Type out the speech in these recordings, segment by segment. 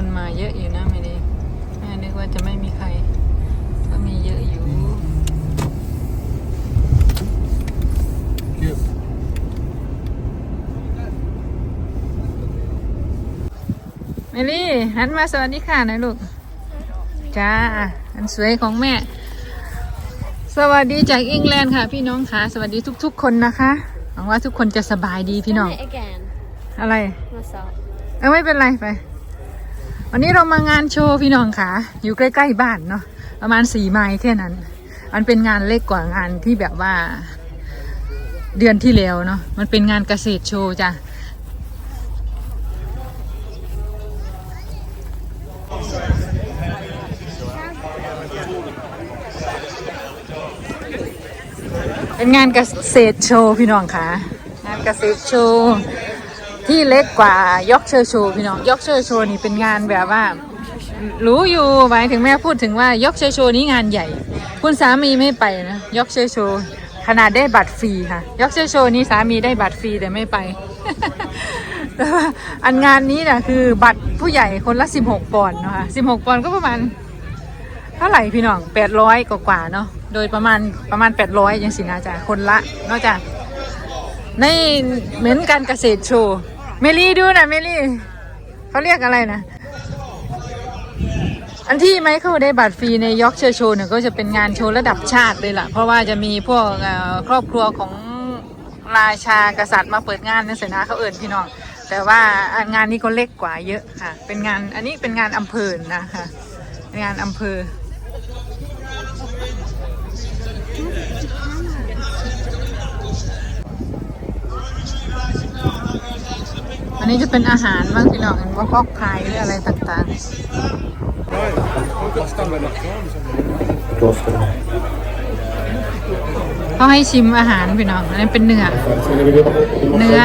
คนมาเยอะอยู่นะไม่ได้แม่นึกว่าจะไม่มีใคร ก็มีเยอะอยู่ Cute. เมลี่หันมาสวัสดีค่ะหนะลูก จ้า อันสวยของแม่ สวัสดีจากอังกฤษค่ะ พี่น้องค่ะ สวัสดีทุกๆคนนะคะหวังว่าทุกคนจะสบายดีพี่น้อง Done it again อะไร myself. เออไม่เป็นไรไป วันนี้เรามางานโชว์พี่น้องค่ะ อยู่ใกล้ๆบ้านเนาะประมาณสี่ไมล์แค่นั้น มันเป็นงานเล็กกว่างานที่แบบว่า เดือนที่แล้วเนาะมันเป็นงานเกษตรโชว์จ้ะเป็นงานเกษตรโชว์พี่น้องค่ะ งานเกษตรโชว์ ที่เล็กกว่ายอกเชอร์โชว์พี่น้องยอกเชอร์โชว์นี่เป็นงานแบบว่า รู้อยู่หมายถึงแม่พูดถึงว่ายอกเชอร์โชว์นี้งานใหญ่ คุณสามีไม่ไปนะยอกเชอร์โชว์ขนาดได้บัตรฟรีค่ะ ยอกเชอร์โชว์นี้สามีได้บัตรฟรีแต่ไม่ไปแต่ว่าอันงานนี้นะคือบัตรผู้ใหญ่คนละ16ปอนด์นะคะ16ปอนด์ก็ประมาณเท่าไหร่พี่น้อง800กว่าๆเนาะโดยประมาณประมาณ 800ยังสินะจ๊ะคนละนอกจากในเหมือนการเกษตรโชว์ เมลี่ดูนะเมลี่เขาเรียกอะไรนะ อันที่ไมเคิลได้บัตรฟรีในยอร์กเชอร์โชว์เนี่ยก็จะเป็นงานโชว์ระดับชาติเลยล่ะ เพราะว่าจะมีพวกครอบครัวของราชากษัตริย์มาเปิดงานนั่นสินะเขาเอิ่นพี่น้อง แต่ว่างานนี้ก็เล็กกว่าเยอะค่ะ เป็นงานอันนี้เป็นงานอำเภอนะคะเป็นงานอำเภอ อันนี้จะเป็นอาหารบ้างพี่น้องเห็นว่าพอกพายหรืออะไรต่าง I've got standard enough time. ๆเขาให้ชิมอาหารพี่น้อง อันนี้เป็นเนื้อ เนื้อ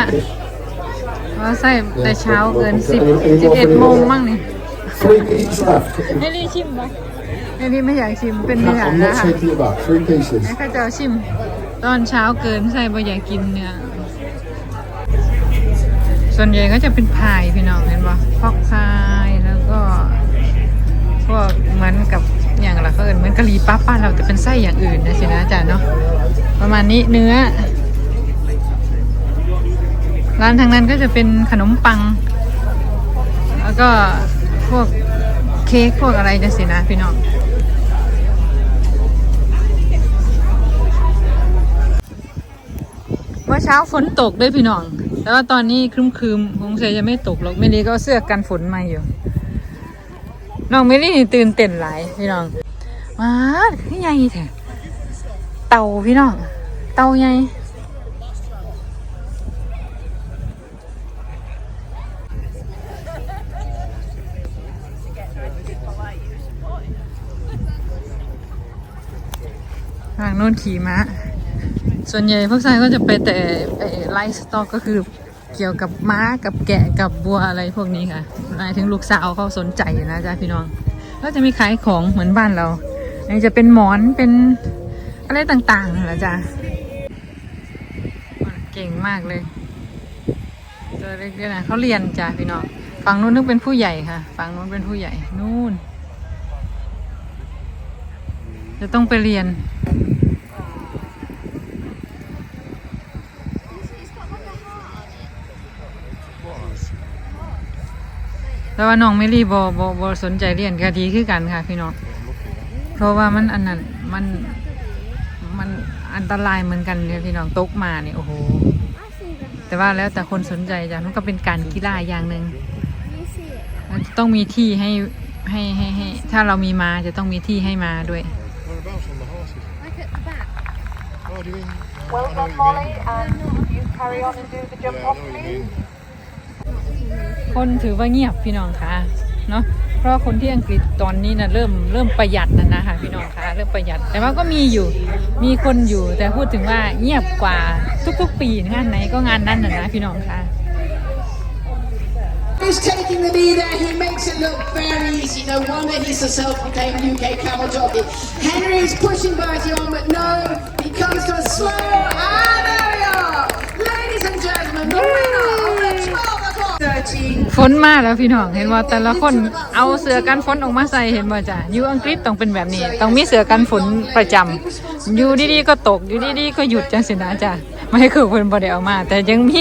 เขาใส่แต่เช้าเกินสิบสิบเอ็ดโมงมั่งนี่ Three pieces left. ไม่รีชิมปะไม่รีไม่อยากชิมเป็นเนื้อ I'm นะ not คะ taking it back. Three pieces. ให้ข้าเจ้าชิม ตอนเช้าเกินใส่บ่อยากกินเนื้อ ส่วนใหญ่ก็จะเป็นพายพี่น้องเห็นปะพอกพายแล้วก็พวกเหมือนกับอย่างละเขาเอินเหมือนกะหรี่ปั๊บบ้าเราแต่เป็นไส้อย่างอื่นนะสินะอาจารย์เนาะประมาณนี้เนื้อ ร้านทางนั้นก็จะเป็นขนมปัง แล้วก็พวกเค้กพวกอะไรจะสินะพี่น้องเมื่อเช้าฝนตกด้วยพี่น้อง แต่ว่าตอนนี้ครึมๆคงจะยังไม่ตกหรอกไม่ดีก็เสื้อกันฝนมาอยู่ น้องไม่ได้ตื่นเต้นหลายพี่น้องมาคือใหญ่แท้เต่าพี่น้อง เต่าใหญ่ทางโน้นขี่ม้า ส่วนใหญ่พวกชายก็จะไปแต่ไลฟ์สต็อกก็คือเกี่ยวกับม้ากับแกะกับบัวอะไรพวกนี้ค่ะหมายถึงลูกสาวเขาสนใจนะจ๊ะพี่น้อง ก็จะมีขายของเหมือนบ้านเราอันนี้จะเป็นหมอนเป็นอะไรต่างๆนะจ๊ะเก่งมากเลยตัวเล็กๆนะเขาเรียนจ้ะพี่น้องฝั่งนู้นนึกเป็นผู้ใหญ่ค่ะฝั่งนู้นเป็นผู้ใหญ่นู่น จะต้องไปเรียน แต่ว่าน้องเมลี่บอบอบสนใจเรียนก็ดีคือกันค่ะพี่น้องเพราะว่ามันอันนั้นมันมันอันตรายเหมือนกันเนี่ยพี่น้องตกมาเนี่ยโอ้โหแต่ว่าแล้วแต่คนสนใจจ้ะมันก็เป็นการกีฬาอย่างหนึ่งมันต้องมีที่ให้ให้ให้ให้ถ้าเรามีมาจะต้องมีที่ให้มาด้วย คนถือว่าเงียบพี่น้องคะเนาะเพราะคนที่อังกฤษตอนนี้นะเริ่มเริ่มประหยัดนะนะคะพี่น้องคะเริ่มประหยัด แต่ว่าก็มีอยู่มีคนอยู่แต่พูดถึงว่าเงียบกว่าทุกๆ ปีงานไหนก็งานนั้นนะนะพี่น้องค่ะ He's taking the knee there. He makes it look very easy. No wonder he's a self-proclaimed UK camel jockey. Henry's pushing Bertie on, but no, he comes to a slow. Ah, there we are. Ladies and gentlemen, the winner ฝนมาแล้วพี่น้องเห็นว่าแต่ละคนเอาเสื้อกันฝนออกมาใส่เห็นบ่จ้ะอยู่อังกฤษต้องเป็นแบบนี้ ต้องมีเสื้อกันฝนประจำอยู่ดีๆก็ตกอยู่ดีๆก็หยุดจังสินะจ้ะไม่ให้คือเพิ่นบ่ได้เอามา แต่ยังมี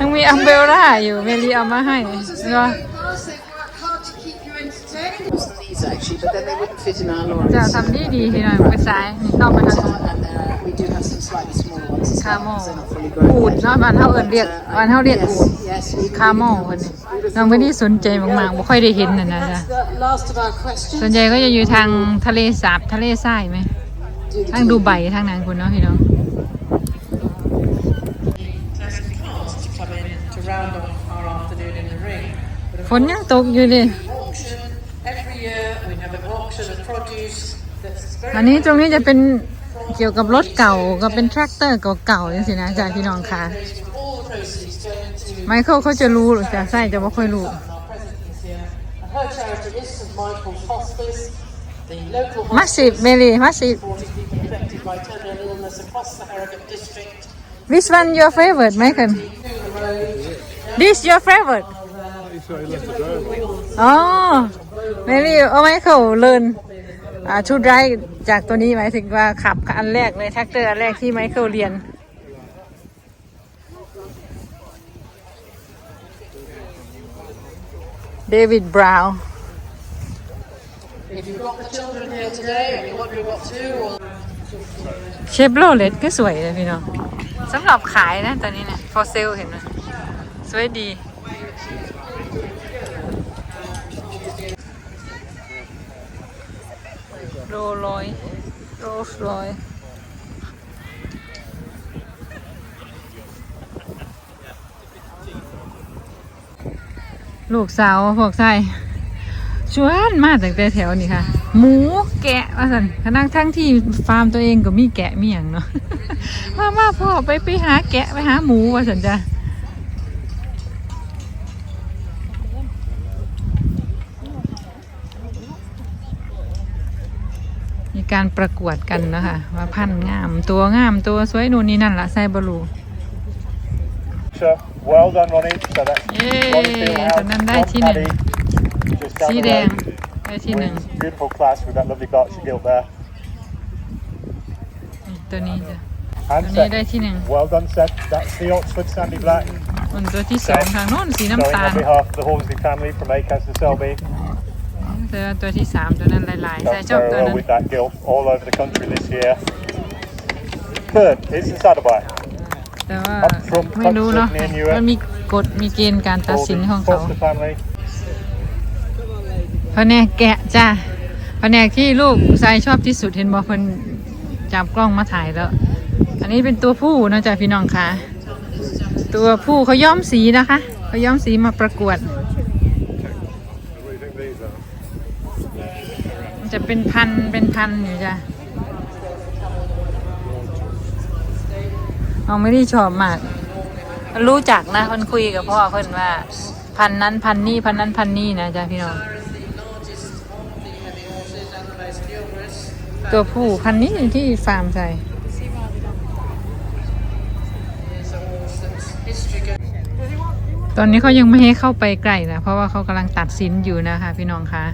ยังมีอัมเบลล่าอยู่เมลีเอามาให้เห็นบ่ Past they work hard to keep you entertained. These actually, but then they wouldn't fit in our lorries. จะทำดีดีๆพี่น้องไปซ้ายนี่เข้ามาทาง โน้น And uh, we do have some slightly smaller ones. as คา well, โม because they're not fully grown อูด yet. เนาะบ้านเฮาเอิ้นเรียกบ้านเฮาเรียกอูด Yes, we คาโมคนนี้น้องไม่ได้สนใจมากๆบ่ค่อยได้เห็นน่ะนะจ๊ะ That's the last of our questions. ส่วนใหญ่ก็จะอยู่ทางทะเลสาบทะเลทรายไหมทางดูไบทางนั้นคุณเนาะพี่น้อง to come in to round off our afternoon in the ring. But of ฝนยังตกอยู่ดิ auction, every year we have an auction of produce that's very อันนี้ตรงนี้จะเป็น เกี่ยวกับรถเก่าก็เป็นแทรกเตอร์เก่าๆจังสินะจ้ะพี่น้องค่ะ all the proceeds turn to ไมเคิลเขาจะรู้หรือจะใส่จะไม่ค่อยรู้ our president is here. And her charity is St Michael's Hospice, the local มัสซิบเมลีมัสซิบ supporting people affected by terminal illness across the Harrogate district. which one your favorite ไมเคิล this your favorite He said he left the ชุดไรจากตัวนี้หมายถึงว่าขับอันแรกเลยแท็กเตอร์อันแรกที่ไมเคิลเรียน เดวิดบราวน์ If you've got the children here today and you're wondering what to do, or เชฟโรเลตก็สวยเลยพี่น้องสำหรับขายนะตอนนี้เนี่ย for sale เห็นไหมสวยดี โรลอยโรสลอยลูกสาวพวกไส้ชวนมาตั้งแต่แถวนี้ค่ะ หมูแกะว่าสันขณะทั้งที่ฟาร์มตัวเองก็มีแกะมีอย่างเนาะมามาพ่อไปไปหาแกะไปหาหมูว่าสันจ้ะ การประกวดกันนะคะว่าพันธุ์งามตัวงามตัวสวยนู่นนี่นั่นละไซบรู Sure. Well done, Ronnie. So that's เย้ Ronnie Fieldhouse คนนั้นได้ from ที่หนึ่ง Paddy, just down สี the แดง road. ได้ที่หนึ่ง Beautiful class with that lovely Berkshire gilt there. นี่ตัวนี้จ้ะ And ตัวนี้ได้ second. ที่หนึ่ง Well done, Seth. That's the Oxford Sandy Black. ส่วนตัวที่สองทางโน้นสี Going น้ำตาล on behalf of the Horsley family from Acas to Selby. เจอตัวที่สามตัวนั้นลายๆใส่ Done ชอบ very ตัว well นั้น with that gilt all over the country this year. Third is the Saddlebag. แต่ว่าไม่รู้เนาะมันมีกฎมีเกณฑ์การตัดสินของเขา Foster family. แผนกแกะจ้าแผนกที่ลูกชายชอบที่สุดเห็นบอกเพิ่นจับกล้องมาถ่ายแล้ว อันนี้เป็นตัวผู้นะจ๊ะพี่น้องคะตัวผู้เขาย้อมสีนะคะเขาย้อมสีมาประกวด What do you think these are? มัน จะเป็นพันเป็นพันอยู่จ้ะเราไม่ได้ชอบมาก รู้จักนะเพิ่นคุยกับพ่อเพิ่นว่า พันนั้นพันนี้พันนั้นพันนี้นะจ๊ะพี่น้อง ตัวผู้พันนี้ที่ฟาร์มใส่ตอนนี้เขายังไม่ให้เข้าไปใกล้นะเพราะว่าเขากำลังตัดสินอยู่นะคะ พี่น้องคะ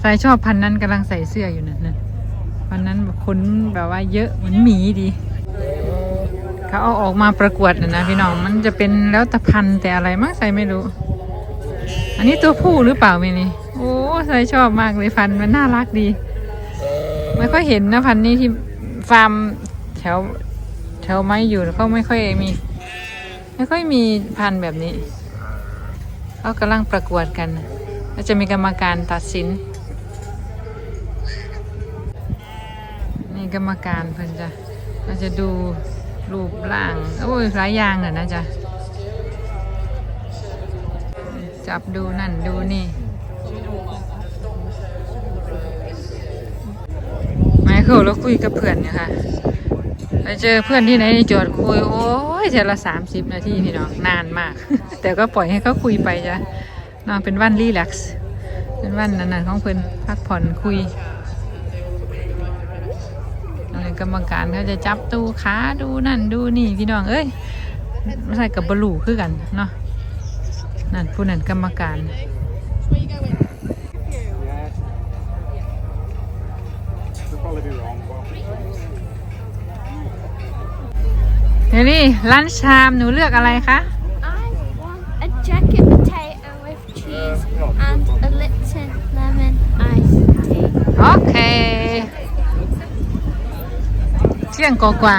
ใส่ชอบพันนั้นกำลังใส่เสื้ออยู่นั่นนะพันนั้นขนแบบว่าเยอะเหมือนหมีดี เขาเอาออกมาประกวดนะนะพี่น้องมันจะเป็นแล้วแต่พันแต่อะไรมากใส่ไม่รู้ อันนี้ตัวผู้หรือเปล่าไม่นี่โอ้ใส่ชอบมากเลยพันมันน่ารักดี ไม่ค่อยเห็นนะพันนี้ที่ฟาร์มแถวแถวไม้อยู่เขาไม่ค่อยมี ไม่ค่อยมีพันแบบนี้เขากำลังประกวดกัน แล้วจะมีกรรมการตัดสิน นี่กรรมการเพิ่นจะเราจะดูรูปร่างโอ้ยหลายอย่างเลยนะจ๊ะจับดูนั่นดูนี่ไมเคิลแล้วคุยกับเพื่อนเนี่ยค่ะไปเจอเพื่อนที่ไหนจอดคุย โอ้ยเจอละสามสิบนาทีพี่น้องนานมาก แต่ก็ปล่อยให้เขาคุยไปจ้ะนอนเป็นวันรีแลกซ์เป็นวันนั้นๆของเพื่อนพักผ่อนคุย กรรมการเขาจะจับตู้ขาดูนั่นดูนี่พี่น้องเอ้ยไม่ใช่กับบลูคือกันเนาะนั่นผู้นั้นกรรมการ They'll probably be wrong, but เฮลี่ลันชามหนูเลือกอะไรคะ I want a jacket potato with cheese and a Lipton lemon iced tea. โอเค เที่ยงกว่า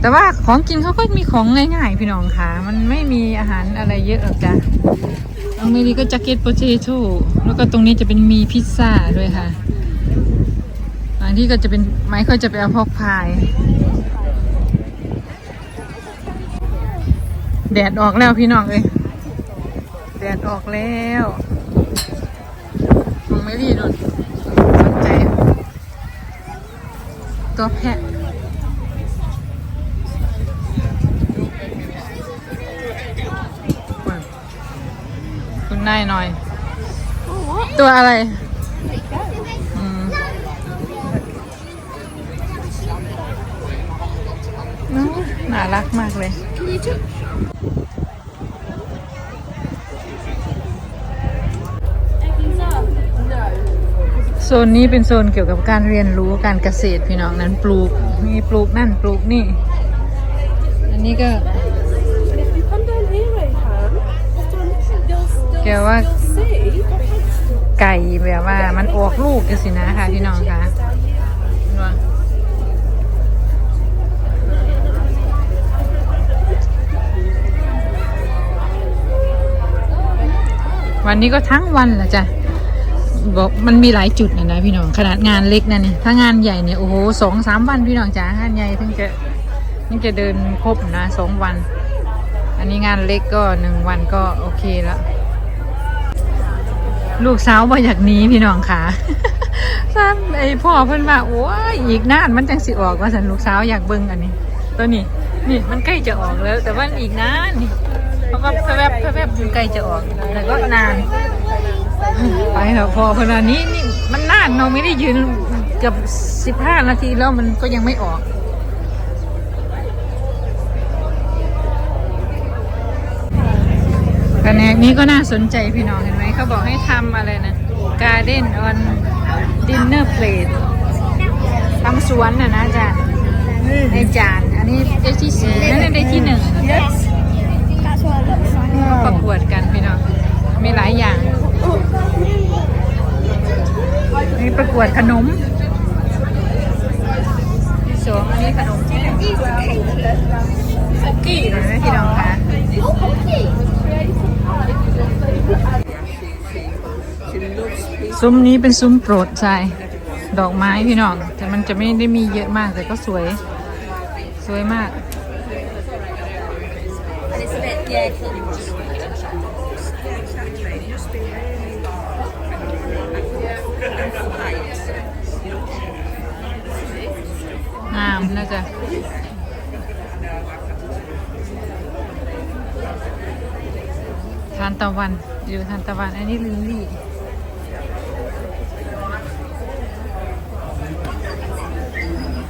แต่ว่าของกินเขาก็มีของง่ายๆ พี่น้องค่ะ มันไม่มีอาหารอะไรเยอะหรอกจ้ะตรงนี้ก็จักเก็ตโปเตโต้แล้วก็ตรงนี้จะเป็นมีพิซซ่าด้วยค่ะ อันที่ก็จะเป็นไม้เขาจะไปเอาพอกพาย แดดออกแล้วพี่น้องเอ้ยแดดออกแล้วมองไม่ดีโดนสนใจ ตัวแพะ นายหน่อย ตัวอะไรอืมน้องน่ารักมากเลย โซนนี้เป็นโซนเกี่ยวกับการเรียนรู้การเกษตรพี่น้องนั้นปลูก มีปลูกนั่นปลูกนี่ อันนี้ก็ แกว่า ไก่แบบว่า มันออกลูกกันสินะคะพี่น้องคะวันนี้ก็ทั้งวันแหละจ้ะบอกมันมีหลายจุดนะนะพี่น้องขนาดงานเล็กนั่นนี่ถ้างานใหญ่เนี่ยโอ้โหสองสามวันพี่น้องจ๋างานใหญ่ถึงจะถึงจะเดินครบนะสองวัน อันนี้งานเล็กก็หนึ่งวันก็โอเคแล้ว ลูกสาวบ่อยากหนีพี่น้องค่ะซ้ำไอพ่อเพิ่นว่าโอ้ยอีกนานมันจังสิออกว่าสันลูกสาวอยากเบิ่งอันนี้ ตัวนี้นี่มันใกล้จะออกแล้ว แต่ว่าอีกนานนี่เพราะว่าแวบๆแวบๆมันใกล้จะออกแต่ก็นาน ไปเถอะพอขนาดนี้นี่มันนานเราไม่ได้ยืนเกือบสิบห้านาทีแล้วมันก็ยังไม่ออก กระแนกนี้ก็น่าสนใจพี่น้องเห็นไหมเขาบอกให้ทำอะไรนะ Garden on Dinner Plate ทำสวนน่ะนะอาจารย์ในจาน อันนี้ได้ที่สี่นั่นได้ที่หนึ่ง That's what it looks like. ประกวดกันพี่น้อง มีหลายอย่างมีประกวดขนมที่สองอันนี้ขนมที่หนึ่งคุกกี้นะพี่น้องคะ ซุ้มนี้เป็นซุ้มโปรดใจดอกไม้พี่น้อง แต่มันจะไม่ได้มีเยอะมากแต่ก็สวย สวยมากงามนะจ๊ะทานตะวัน อยู่ทานตะวันอันนี้ลิลลี่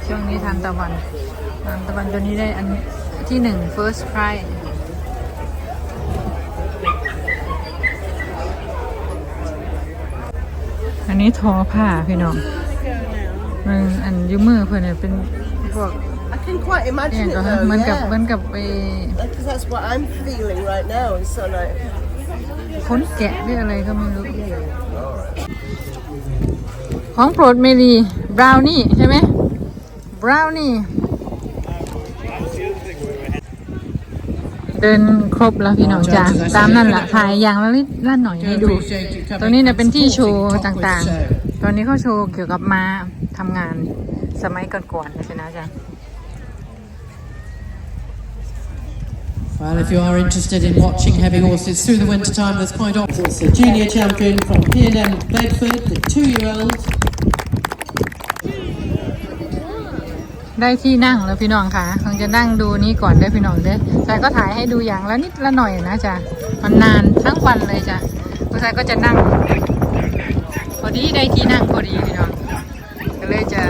ช่วงนี้ทานตะวันทานตะวันตัวนี้ได้อันที่หนึ่ง first prize อันนี้ทอผ้าพี่น้องมันอันอยูมือเพื่อนเนี่ยเป็นพวก I can quite เนี่ย imagine it ก็ though, เหมือนกับ yeah. เหมือนกับไป Because that's what I'm feeling right now. It's so like, ค้นแกะหรืออะไรก็ไม่รู้ ของโปรดเมลีบราวนี่ใช่ไหมบราวนี่เดินครบแล้วพี่น้องจ้าตามนั่นแหละถ่ายอย่างละนิดละหน่อยให้ดู ตรงนี้เนี่ยเป็นที่โชว์ต่างๆ ตอนนี้เขาโชว์เกี่ยวกับม้าทำงานสมัยก่อนๆนะใช่นะจ๊ะ Well, if you are interested in watching heavy horses through the winter time, there's quite often a junior champion from P&M Bedford, the two-year-old. ได้ที่นั่งแล้วพี่น้องค่ะคงจะนั่งดูนี้ก่อนได้พี่น้องเด้อชายก็ถ่ายให้ดูอย่างละนิดละหน่อยนะจ๊ะ มันนานทั้งวันเลยจ้ะผู้ชายก็จะนั่ง พอดีได้ที่นั่งพอดีพี่น้อง ก็เลยจะ